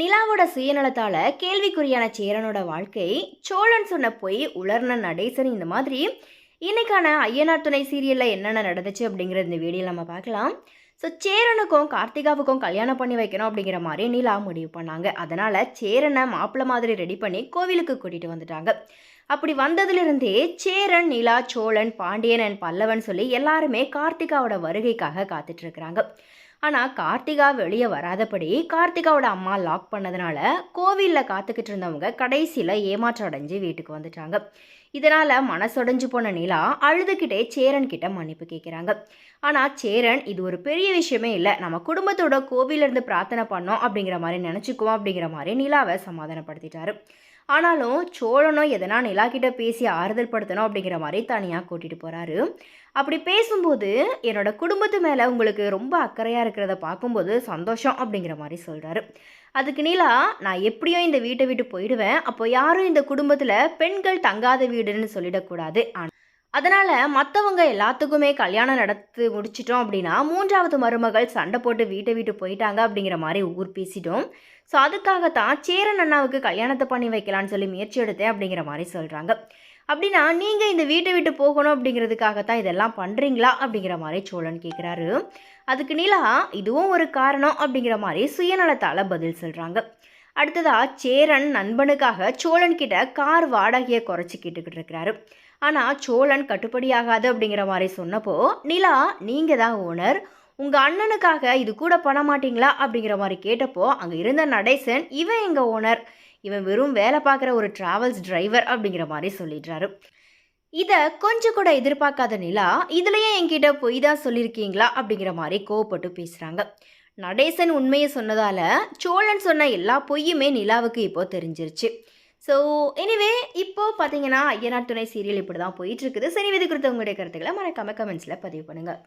நிலாவோட சுயநலத்தால கேள்விக்குறியான சேரனோட வாழ்க்கை சோழன் சொன்ன பொய் உலர்ன நடேசன் இந்த மாதிரி இன்னைக்கான ஐயனார் துணை சீரியல்ல என்னென்ன நடந்துச்சு அப்படிங்கிற இந்த வீடியோ நம்ம பார்க்கலாம். ஸோ சேரனுக்கும் கார்த்திகாவுக்கும் கல்யாணம் பண்ணி வைக்கணும் அப்படிங்கிற மாதிரி நிலா முடிவு பண்ணாங்க. அதனால சேரனை மாப்பிள்ளை மாதிரி ரெடி பண்ணி கோவிலுக்கு கூட்டிட்டு வந்துட்டாங்க. அப்படி வந்ததுலேருந்தே சேரன் நிலா சோழன் பாண்டியன் அண்ட் பல்லவன் சொல்லி எல்லாருமே கார்த்திகாவோட வருகைக்காக காத்துட்டு இருக்கிறாங்க. ஆனால் கார்த்திகா வெளியே வராதபடி கார்த்திகாவோட அம்மா லாக் பண்ணதுனால கோவிலில் காத்துக்கிட்டு இருந்தவங்க கடைசியில் ஏமாற்றம் அடைஞ்சு வீட்டுக்கு வந்துட்டாங்க. இதனால் மனசொடைஞ்சு போன நிலா அழுதுகிட்டே சேரன் கிட்ட மன்னிப்பு கேட்குறாங்க ஆனால் சேரன் இது ஒரு பெரிய விஷயமே இல்லை. நம்ம குடும்பத்தோட கோவிலிருந்து பிரார்த்தனை பண்ணோம் அப்படிங்கிற மாதிரி நினச்சிக்குவோம் அப்படிங்கிற மாதிரி நிலாவை சமாதானப்படுத்திட்டாரு. ஆனாலும் சோழனும் எதனா நிலா கிட்ட பேசி ஆறுதல் படுத்தணும் அப்படிங்கிற மாதிரி தனியாக கூட்டிகிட்டு போகிறாரு அப்படி பேசும்போது என்னோட குடும்பத்து மேலே உங்களுக்கு ரொம்ப அக்கறையாக இருக்கிறத பார்க்கும்போது சந்தோஷம் அப்படிங்கிற மாதிரி சொல்கிறாரு அதுக்கு நிலா நான் எப்படியோ இந்த வீட்டை விட்டு போயிடுவேன். அப்போ யாரும் இந்த குடும்பத்தில் பெண்கள் தங்காத வீடுன்னு சொல்லிடக்கூடாது. ஆனால் அதனால் மற்றவங்க எல்லாத்துக்குமே கல்யாணம் நடத்தி முடிச்சிட்டோம் அப்படின்னா மூன்றாவது மருமகள் சண்டை போட்டு வீட்டை விட்டு போயிட்டாங்க அப்படிங்கிற மாதிரி ஊர் பேசிட்டோம். ஸோ அதுக்காகத்தான் சேரன் அண்ணாவுக்கு கல்யாணத்தை பண்ணி வைக்கலான்னு சொல்லி முயற்சி எடுத்தேன் அப்படிங்கிற மாதிரி சொல்கிறாங்க அப்படின்னா நீங்கள் இந்த வீட்டை விட்டு போகணும் அப்படிங்கிறதுக்காக தான் இதெல்லாம் பண்ணுறீங்களா அப்படிங்கிற மாதிரி சோழன் கேட்குறாரு அதுக்கு நிலா இதுவும் ஒரு காரணம் அப்படிங்கிற மாதிரி சுயநலத்தால் பதில் சொல்கிறாங்க அடுத்ததா சேரன் நண்பனுக்காக சோழன் கிட்ட கார் வாடகையை குறைச்சி கேட்டுக்கிட்டு இருக்கிறாரு. ஆனால் சோழன் கட்டுப்படியாகாது அப்படிங்கிற மாதிரி சொன்னப்போ நிலா நீங்கள் தான் ஓனர் உங்கள் அண்ணனுக்காக இது கூட பண்ண மாட்டீங்களா அப்படிங்கிற மாதிரி கேட்டப்போ அங்கே இருந்த நடேசன் இவன் எங்கள் ஓனர் இவன் வெறும் வேலை பார்க்குற ஒரு டிராவல்ஸ் டிரைவர் அப்படிங்கிற மாதிரி சொல்லிடுறாரு. இதை கொஞ்சம் கூட எதிர்பார்க்காத நிலா இதுலயே என்கிட்ட பொய் தான் சொல்லியிருக்கீங்களா? அப்படிங்கிற மாதிரி கோவப்பட்டு பேசுகிறாங்க நடேசன் உண்மையை சொன்னதால் சோழன் சொன்ன எல்லா பொய்யுமே நிலாவுக்கு இப்போது தெரிஞ்சிருச்சு. ஸோ எனிவே இப்போது பார்த்தீங்கன்னா ஐயனார் துணை சீரியல் இப்படி தான் போயிட்டுருக்குது சரி விதி குறித்த உங்களுடைய கருத்துக்களை மறக்காம கமெண்ட்ஸில் பதிவு பண்ணுங்கள்